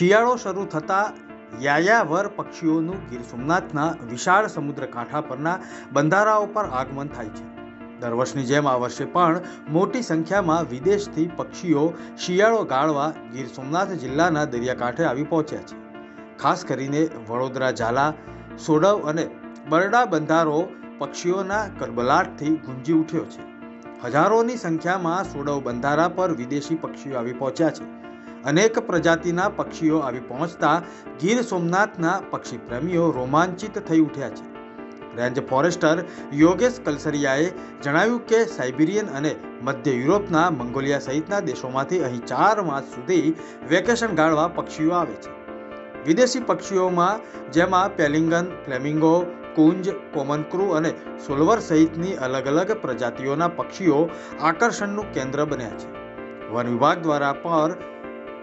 શિયાળો શરૂ થતાં યાયાવર પક્ષીઓનું ગીર સોમનાથના વિશાળ સમુદ્ર કાંઠા પરના બંધારાઓ પર આગમન થાય છે. દર વર્ષની જેમ આ વર્ષે પણ મોટી સંખ્યામાં વિદેશથી પક્ષીઓ શિયાળો ગાળવા ગીર સોમનાથ જિલ્લાના દરિયાકાંઠે આવી પહોંચ્યા છે. ખાસ કરીને વડોદરા, ઝાલા સોડવ અને બરડા બંધારો પક્ષીઓના કરબલાટથી ગુંજી ઉઠ્યો છે. હજારોની સંખ્યામાં સોડવ બંધારા પર વિદેશી પક્ષીઓ આવી પહોંચ્યા છે. અનેક પ્રજાતિના પક્ષીઓ આવી પહોંચતા ગીર સોમનાથના પક્ષી પ્રેમીઓ રોમાંચિત થઈ ઉઠ્યા છે. રેન્જ ફોરેસ્ટર યોગેશ કલસરિયાએ જણાવ્યું કે સાઇબિરિયન અને મધ્ય યુરોપના મંગોલિયા સહિતના દેશોમાંથી અહીં ચાર માસ સુધી વેકેશન ગાળવા પક્ષીઓ આવે છે. વિદેશી પક્ષીઓમાં જેમાં પેલિંગન, ફ્લેમિંગો, કુંજ, કોમન ક્રૂ અને સોલ્વર સહિતની અલગ અલગ પ્રજાતિઓના પક્ષીઓ આકર્ષણનું કેન્દ્ર બન્યા છે. વન વિભાગ દ્વારા પર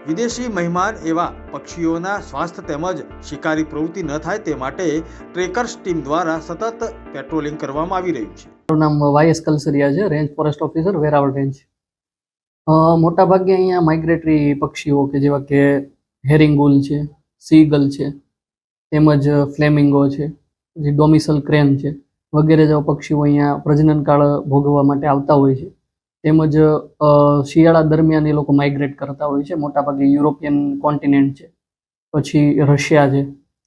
વિદેશી મહેમાન એવા પક્ષીઓના સ્વાસ્થ્ય તેમજ શિકારી પ્રવૃત્તિ ન થાય તે માટે ટ્રેકર્સ ટીમ દ્વારા સતત પેટ્રોલિંગ કરવામાં આવી રહ્યું છે. મારું નામ વાયએસ કલસરિયા છે, range forest officer, Veraval range. મોટાભાગે અહીંયા માઇગ્રેટરી પક્ષીઓ કે જેવા કે હેરિંગુલ છે સીગલ છે, તેમજ ફ્લેમિંગો છે, પછી ડોમિસલ ક્રેન છે વગેરે જેવા પક્ષીઓ અહીંયા પ્રજનન કાળ ભોગવવા માટે આવતા હોય છે. તેમજ શિયાળા દરમિયાન એ લોકો માઇગ્રેટ કરતા હોય છે. મોટાભાગે યુરોપિયન કોન્ટિનેન્ટ છે. પછી રશિયા છે.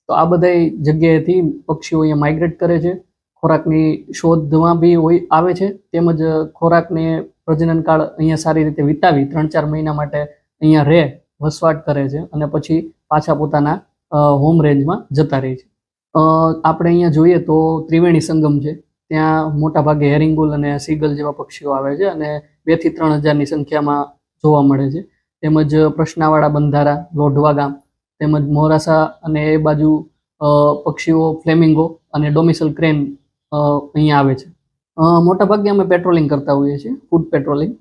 તો આ બધા જગ્યાએથી પક્ષીઓ અહીંયા માઇગ્રેટ કરે છે. ખોરાકની શોધમાં બી હોય, આવે છે. તેમજ ખોરાકને પ્રજનન કાળ અહીંયા સારી રીતે વિતાવી ત્રણ ચાર મહિના માટે અહીંયા રહે, વસવાટ કરે છે અને પછી પાછા પોતાના હોમ રેન્જમાં જતા રહે છે. આપણે અહીંયા જોઈએ તો ત્રિવેણી સંગમ છે. ત્યાં મોટા ભાગે હેરિંગુલ અને સીગલ જેવા પક્ષીઓ આવે છે અને બેથી ત્રણ હજારની સંખ્યામાં જોવા મળે છે. તેમજ પ્રશ્નાવાળા બંધારા, લોઢવા ગામ, તેમજ મોરાસા અને એ બાજુ પક્ષીઓ, ફ્લેમિંગો અને ડોમિસલ ક્રેન અહીંયા આવે છે. મોટાભાગે અમે પેટ્રોલિંગ કરતા હોઈએ છીએ, ફૂડ પેટ્રોલિંગ.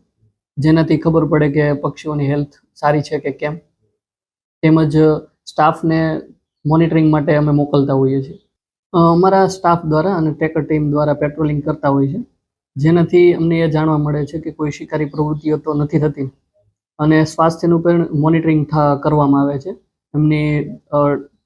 જેનાથી ખબર પડે કે પક્ષીઓની હેલ્થ સારી છે કે કેમ. તેમજ સ્ટાફને મોનિટરિંગ માટે અમે મોકલતા હોઈએ છીએ. અમારા સ્ટાફ દ્વારા અને ટ્રેકર ટીમ દ્વારા પેટ્રોલિંગ કરતા હોય છે. જેનાથી અમને એ જાણવા મળે છે કે કોઈ શિકારી પ્રવૃત્તિઓ તો નથી થતી. અને સ્વાસ્થ્યનું પણ મોનિટરિંગ કરવામાં આવે છે. એમની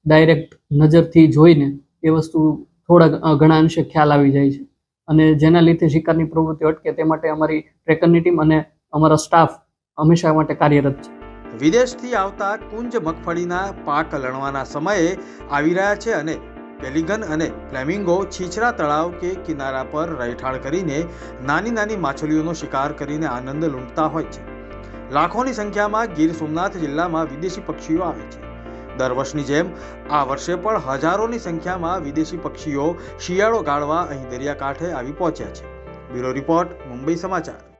ડાયરેક્ટ નજરથી જોઈને એ વસ્તુ થોડા ઘણા અંશે ખ્યાલ આવી જાય છે. અને જેના લીધે શિકારની પ્રવૃત્તિ અટકે તે માટે અમારી ટ્રેકરની ટીમ અને અમારો સ્ટાફ હંમેશા માટે કાર્યરત છે. વિદેશથી આવતા કુંજ મગફળીના પાક લણવાના સમયે આવી રહ્યા છે અને પેલિગન અને ફ્લેમિંગો છીછરા તળાવ કે કિનારા પર રહેઠાણ કરીને નાની નાની માછલીઓનો શિકાર કરીને આનંદ લૂંટતા હોય છે. લાખોની સંખ્યામાં ગીર સોમનાથ જિલ્લામાં વિદેશી પક્ષીઓ આવે છે. દર વર્ષની જેમ, આ વર્ષે પણ હજારોની સંખ્યામાં વિદેશી પક્ષીઓ શિયાળો ગાળવા અહીં દરિયાકાંઠે આવી પહોંચ્યા છે. બ્યુરો રિપોર્ટ, મુંબઈ સમાચાર.